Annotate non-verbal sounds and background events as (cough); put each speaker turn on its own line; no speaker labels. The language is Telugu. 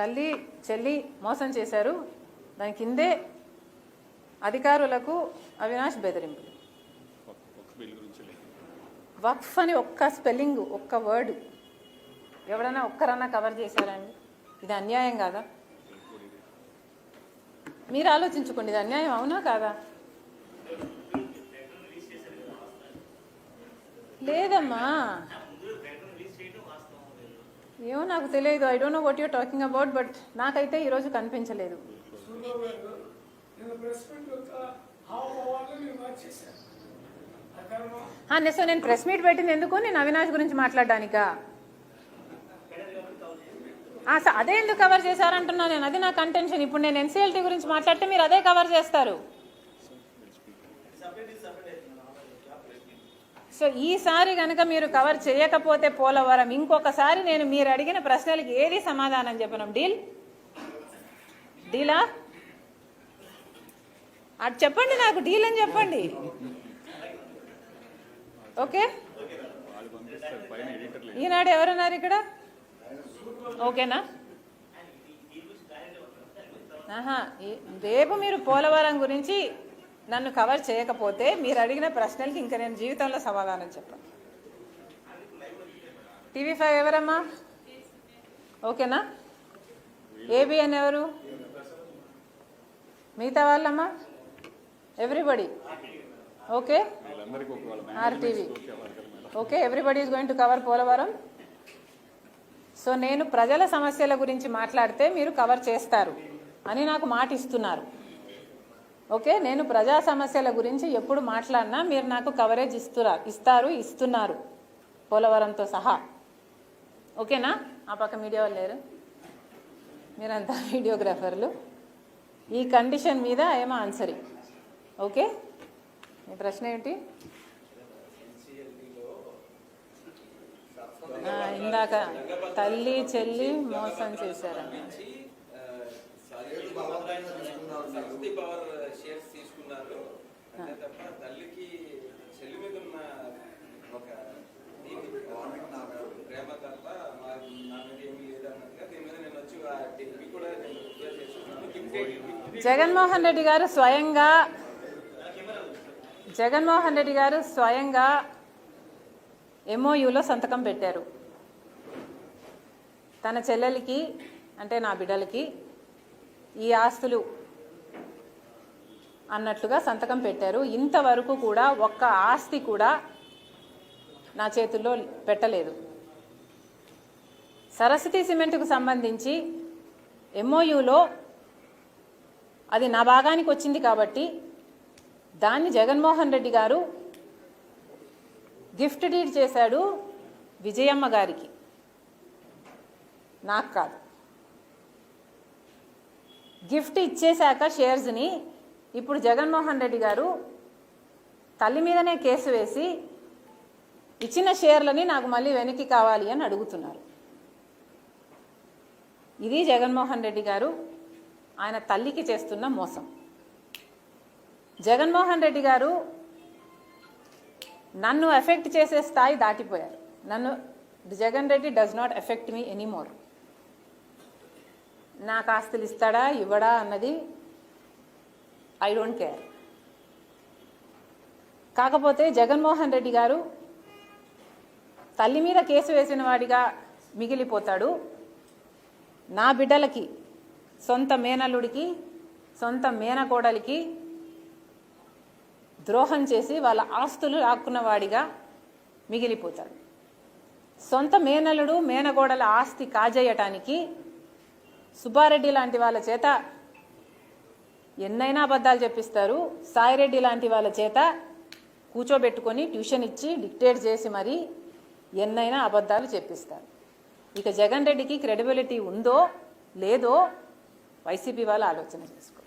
తల్లి చెల్లి మోసం చేశారు. దాని కిందే అధికారులకు అవినాష్ బెదిరింపు. వక్ఫ్ అని ఒక్క స్పెల్లింగ్ ఒక్క వర్డ్ ఎవడన్నా ఒక్కరన్నా కవర్ చేశారండి? ఇది అన్యాయం కాదా? మీరు ఆలోచించుకోండి ఇది అన్యాయం అవునా కాదా? లేదమ్మా. ఏమో నాకు తెలియదు. I don't know what you're talking about but నాకైతే ఈరోజు కనిపించలేదు.
నేను
సో నేను ప్రెస్ మీట్ పెట్టింది ఎందుకు? నేను అవినాష్ గురించి మాట్లాడడానికా? ఆ, అదే ఎందుకు కవర్ చేశారంటున్నా నేను? అది నా కంటెన్షన్ ఇప్పుడు నేను ఎన్సీఎల్టీ గురించి మాట్లాడితే మీరు అదే కవర్ చేస్తారు. సో ఈసారి కనుక మీరు కవర్ చేయకపోతే పోలవరం. ఇంకొకసారి నేను మీరు అడిగిన ప్రశ్నలకి ఏది సమాధానం చెప్పను? డీల్? డీలా? అటు చెప్పండి నాకు డీల్ అని చెప్పండి. ఓకే? ఈనాడు ఎవరున్నారు ఇక్కడ? ఓకేనా? ఆహా రేపు మీరు పోలవరం గురించి నన్ను కవర్ చేయకపోతే మీరు అడిగిన ప్రశ్నలకి ఇంకా నేను జీవితంలో సమాధానం చెప్పను. టీవీ ఫైవ్ ఎవరమ్మా? ఓకేనా? ఏబిఎన్ ఎవరు? మిగతా వాళ్ళమ్మా? Everybody? Okay? RTV.
Okay
okay everybody is going to cover Polavaram. So నేను ప్రజల సమస్యల గురించి మాట్లాడితే మీరు కవర్ చేస్తారు అని నాకు మాట ఇస్తున్నారు ఓకే నేను ప్రజా సమస్యల గురించి ఎప్పుడు మాట్లాడినా మీరు నాకు కవరేజ్ ఇస్తురా ఇస్తారు ఇస్తున్నారు. పోలవరంతో సహా. ఓకేనా? ఆ పక్క మీడియా వాళ్ళు లేరు. మీరంతా (laughs) వీడియోగ్రాఫర్లు. ఈ కండిషన్ మీద ఏమో ఆన్సరింగ్ ఓకే? మీ ప్రశ్న ఏంటి? ఇందాక తల్లి చెల్లి మోసం చేశారన్న
అంతే తప్ప తల్లికి చెల్లి మీద ఉన్న ఒక ప్రేమ తప్ప నా మీద ఏమీ లేదన్నట్టుగా దీని మీద నేను వచ్చి కూడా నేను చేస్తున్నాను.
జగన్మోహన్ రెడ్డి గారు స్వయంగా జగన్మోహన్ రెడ్డి గారు స్వయంగా ఎంఓయూలో సంతకం పెట్టారు. తన చెల్లెలకి అంటే నా బిడ్డలకి ఈ ఆస్తులు అన్నట్లుగా సంతకం పెట్టారు. ఇంతవరకు కూడా ఒక్క ఆస్తి కూడా నా చేతుల్లో పెట్టలేదు. సరస్వతి సిమెంట్కు సంబంధించి ఎంఓయూలో అది నా భాగానికి వచ్చింది కాబట్టి దాన్ని జగన్మోహన్ రెడ్డి గారు గిఫ్ట్ డీడ్ చేశాడు విజయమ్మ గారికి. నాకు కాదు. గిఫ్ట్ ఇచ్చేశాక షేర్స్ని ఇప్పుడు జగన్మోహన్ రెడ్డి గారు తల్లి మీదనే కేసు వేసి ఇచ్చిన షేర్లని నాకు మళ్ళీ వెనక్కి కావాలి అని అడుగుతున్నారు. ఇది జగన్మోహన్ రెడ్డి గారు ఆయన తల్లికి చేస్తున్న మోసం. జగన్మోహన్ రెడ్డి గారు నన్ను ఎఫెక్ట్ చేసే స్థాయి దాటిపోయారు. నన్ను Jagan Reddy does not affect me anymore నాకు ఆస్తులు ఇస్తాడా ఇవ్వడా అన్నది ఐ డోంట్ కేర్ కాకపోతే జగన్మోహన్ రెడ్డి గారు తల్లి మీద కేసు వేసిన వాడిగా మిగిలిపోతాడు. నా బిడ్డలకి సొంత మేనల్లుడికి సొంత మేనకోడలికి ద్రోహం చేసి వాళ్ళ ఆస్తులు లాక్కున్నవాడిగా మిగిలిపోతాడు. సొంత మేనల్లుడు మేనగోడల ఆస్తి కాజేయటానికి సుబ్బారెడ్డి లాంటి వాళ్ళ చేత ఎన్నైనా అబద్ధాలు చెప్పిస్తారు. సాయిరెడ్డి లాంటి వాళ్ళ చేత కూర్చోబెట్టుకొని ట్యూషన్ ఇచ్చి డిక్టేట్ చేసి మరి ఎన్నైనా అబద్ధాలు చెప్పిస్తారు. ఇక జగన్ రెడ్డికి క్రెడిబిలిటీ ఉందో లేదో వైసీపీ వాళ్ళు ఆలోచన చేసుకో